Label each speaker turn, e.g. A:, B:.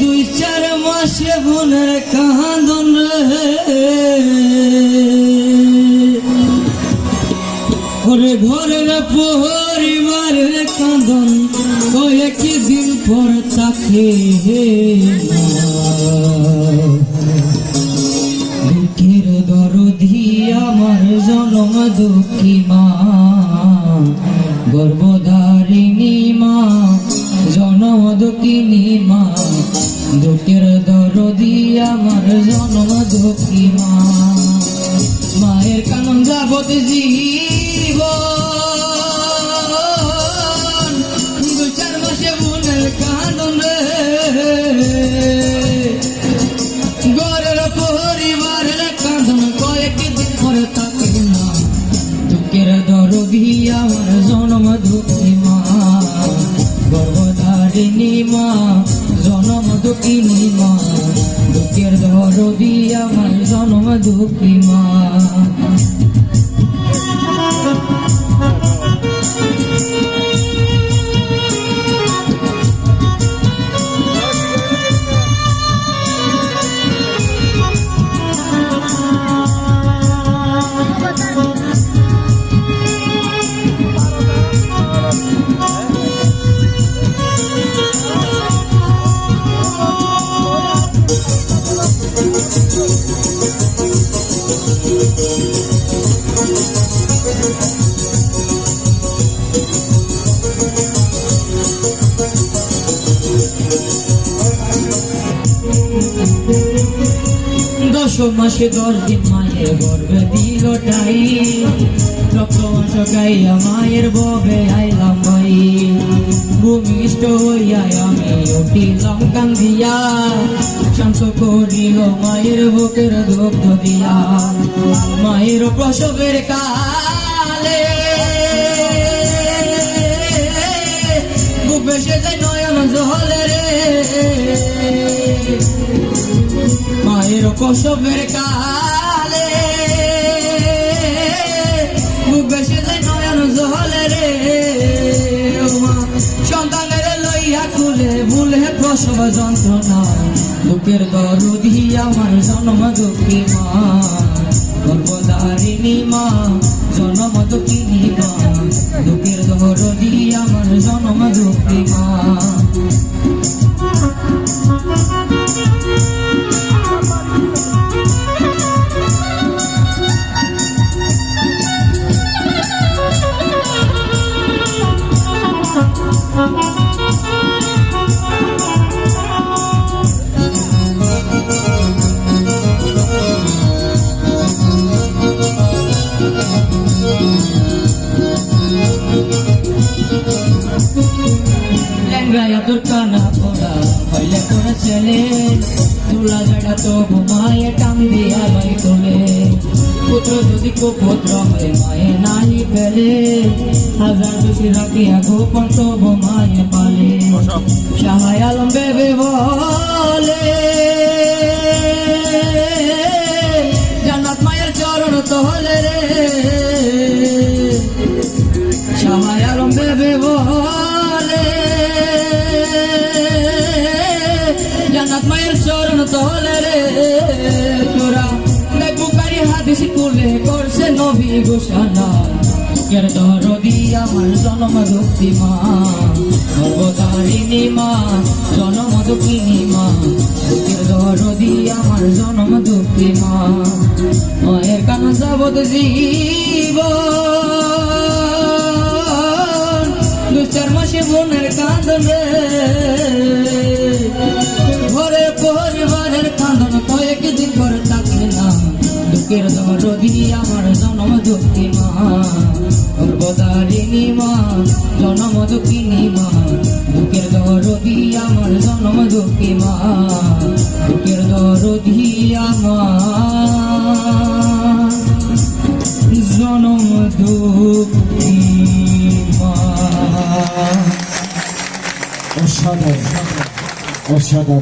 A: দুই চার মাসে বোনের কাঁদন রে। ওরে ঘরের পরিবারের কাঁদন কয়েক দিন পর তাকে আমার জনম দুঃখী মা গর্ভধারিণী মা জনম দুঃখিনী মা, দুঃখের দরদি আমার জনম দুঃখী মা। মায়ের কানন যাবত জীব দু চার মাসে বোনের কানন। রে গরের পরিবারের গর্ভধারিণী মা জনম দুঃখিনী মা দুঃখের দরদি আমার জনম দুঃখী মা। মাসে দশ দিন মায়ের গর্বে দিল টাই রক্ত মাস গাইয়া মায়ের ববে আইলাম ভাই। ভূমিষ্ঠ হইয়া আমি উঠিলাম কান্দিয়া। শান্ত করিল মায়ের বুকের দুঃখ দিয়া। মায়ের প্রসবের কালে প্রসবের কালে। বেসে যায় নয়ন জলে রে। সন্তানের লইয়া খুলে ভুলে প্রসব যন্ত্রণা। বুকের দরদি আমার জন্ম দুঃখী মা। গর্ভধারিণী মা, জন্ম দুঃখিনী ল্যাংরায়া তোর কানা পড়া, হইলে তোর ছেলে? তুলা জায়গা তো ঘুমায় টান দিয়া ভাই তোলে। পুত্র যদি কুপুত্র হয়, মায়ে নাই ফেলে। হাজার বেশি রাখিয়া গোপন তো ঘুমায় পালে। সাহায় আলম বেবে বলে। জান্নাত মায়ের চরণ তোলে রে। সাহায় আলম বেবে বলে। জান্নাত মায়ের চরণ তোলে রে। তোরা বুকারি হাদিস কুলে করছে নবী ঘোষণা বুকের দরদি, আমার জনম দুঃখী মা। সর্বদারিণী মা, জনম দুঃখিনী মা। বুকের দরদি, আমার জনম দুঃখী মা। মায়ের কানা যাবত জীব দুঃখের দরদি আমার জনম দুঃখী মা। গর্ভধারিণী মা, জনম দুঃখিনী মা। দুঃখের দরদি, আমার জনম দুঃখী মা। দুঃখের দরদি, আমার জনম দুঃখী মা।
B: অসাধারণ অসাধারণ।